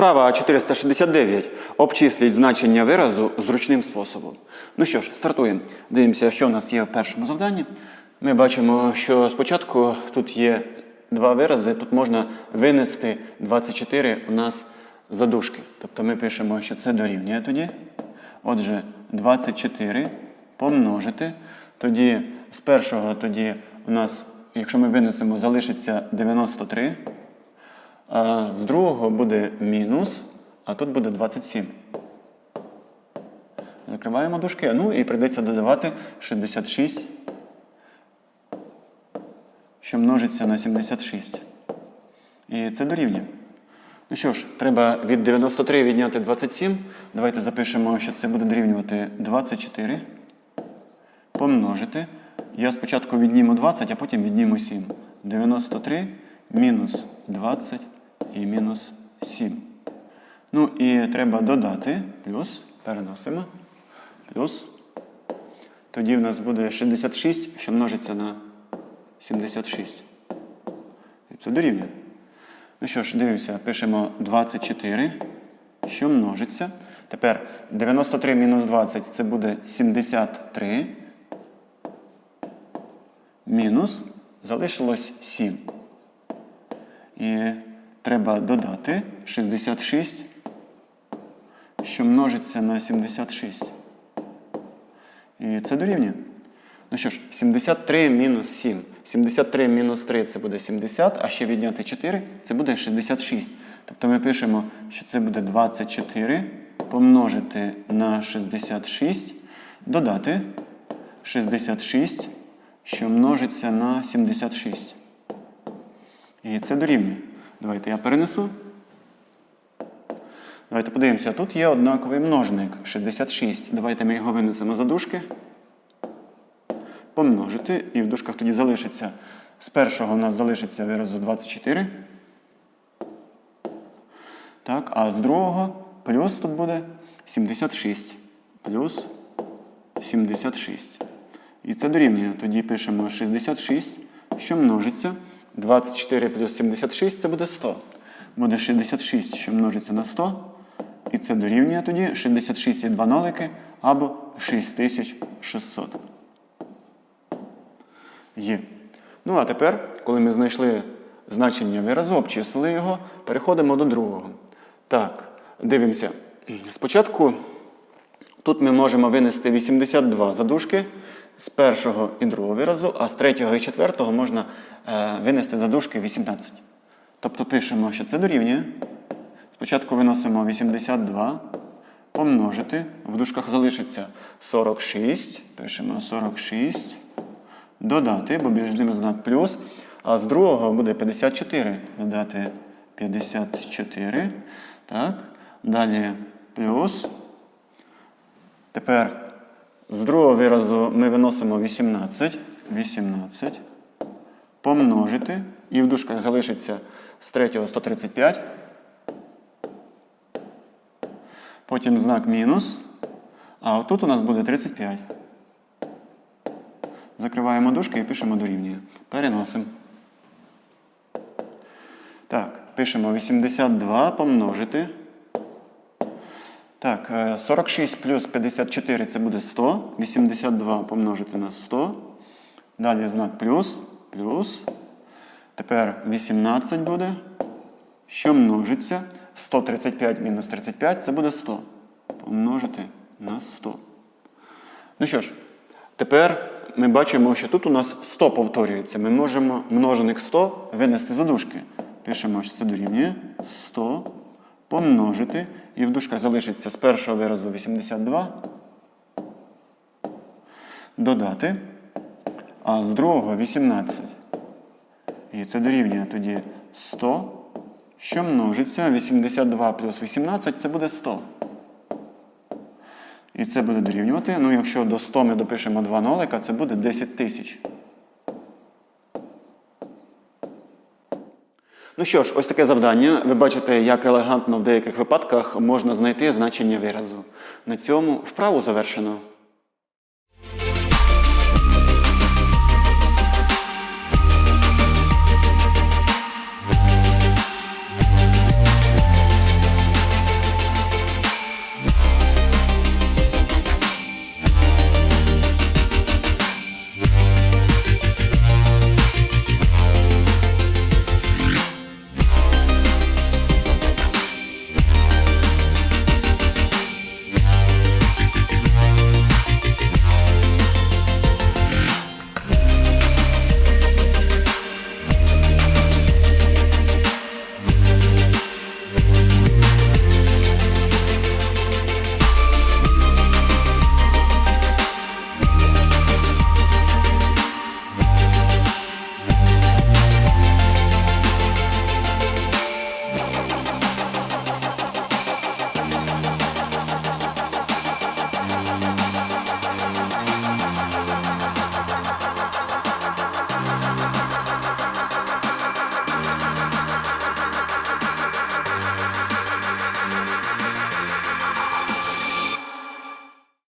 Вправа 469. Обчисліть значення виразу зручним способом. Ну що ж, стартуємо. Дивимося, що у нас є в першому завданні. Ми бачимо, що спочатку тут є два вирази, тут можна винести 24 у нас задушки. Тобто ми пишемо, що це дорівнює тоді. Отже, 24 помножити. Тоді з першого тоді у нас, якщо ми винесемо, залишиться 93. А з другого буде мінус, а тут буде 27. Закриваємо дужки. Ну і прийдеться додавати 66, що множиться на 76. І це дорівнює. Ну що ж, треба від 93 відняти 27. Давайте запишемо, що це буде дорівнювати 24. Помножити. Я спочатку відніму 20, а потім відніму 7. 93 мінус 20 і мінус 7. Ну і треба додати плюс, переносимо, плюс. Тоді в нас буде 66, що множиться на 76. І це дорівнює. Ну що ж, дивимося, пишемо 24, що множиться. Тепер 93 мінус 20 це буде 73. Мінус залишилось 7. І треба додати 66, що множиться на 76. І це дорівнює. Ну що ж, 73 мінус 7. 73 мінус 3 це буде 70, а ще відняти 4 це буде 66. Тобто ми пишемо, що це буде 24 помножити на 66, додати 66, що множиться на 76. І це дорівнює. Давайте я перенесу. Давайте подивимося. Тут є однаковий множник 66. Давайте ми його винесемо за дужки. Помножити. І в дужках тоді залишиться. З першого у нас залишиться виразу 24. Так, а з другого плюс тут буде 76. Плюс 76. І це дорівнює. Тоді пишемо 66, що множиться. 24 плюс 76 це буде 100. Буде 66, що множиться на 100. І це дорівнює тоді 66 і 2 нолики або 6600. Є. Ну а тепер, коли ми знайшли значення виразу, обчислили його, переходимо до другого. Так, дивимося. Спочатку тут ми можемо винести 82 задушки з першого і другого виразу, а з третього і четвертого можна е, винести задушки 18. Тобто пишемо, що це дорівнює. Спочатку виносимо 82, помножити. В дужках залишиться 46. Пишемо 46. Додати, бо між ними знак плюс. А з другого буде 54. Додати 54. Так. Далі плюс. Тепер з другого виразу ми виносимо 18. 18. Помножити. І в дужках залишиться з третього 135. Потім знак мінус. А отут у нас буде 35. Закриваємо дужки і пишемо дорівнює. Переносимо. Так, пишемо 82 помножити. Так, е, 46 плюс 54 це буде 100. 82 помножити на 100. Далі знак плюс. Плюс. Тепер 18 буде. Що множиться? 135 мінус 35 це буде 100. Помножити на 100. Ну що ж, тепер ми бачимо, що тут у нас 100 повторюється. Ми можемо множеник 100 винести за дужки. Пишемо, що це дорівнює 100 помножити. І в дужках залишиться з першого виразу 82. Додати. А з другого 18. І це дорівнює тоді 100, що множиться. 82 плюс 18 це буде 100. І це буде дорівнювати. Ну, якщо до 100 ми допишемо 2 нолика, це буде 10 тисяч. Ну що ж, ось таке завдання. Ви бачите, як елегантно в деяких випадках можна знайти значення виразу. На цьому вправу завершено.